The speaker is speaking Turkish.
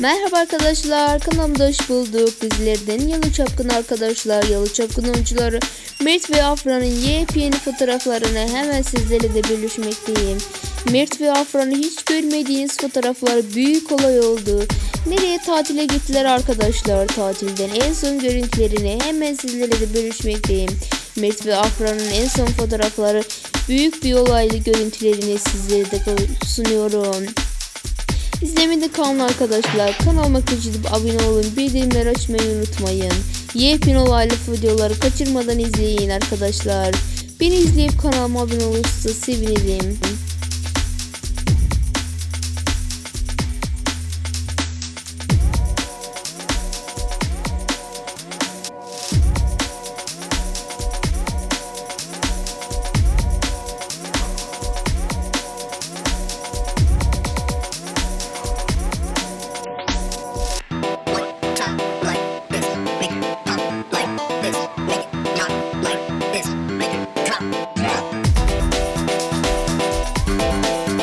Merhaba arkadaşlar kanalımda hoş bulduk. Bizlerden Yalı Çapkın arkadaşlar. Yalı Çapkın oyuncuları Mert ve Afra'nın yepyeni fotoğraflarını hemen sizlerle de bölüşmekteyim. Mert ve Afra'nın hiç görmediğiniz fotoğraflar büyük olay oldu. Nereye tatile gittiler arkadaşlar? Tatilden en son görüntülerini hemen sizlerle de bölüşmekteyim. Mert ve Afra'nın en son fotoğrafları büyük bir olaylı görüntülerini sizlere de sunuyorum. İzlemede kalın arkadaşlar. Kanalıma kaçırıp abone olun. Bildirimleri açmayı unutmayın. Yepyeni olaylı videoları kaçırmadan izleyin arkadaşlar. Beni izleyip kanalıma abone olursa sevinirim.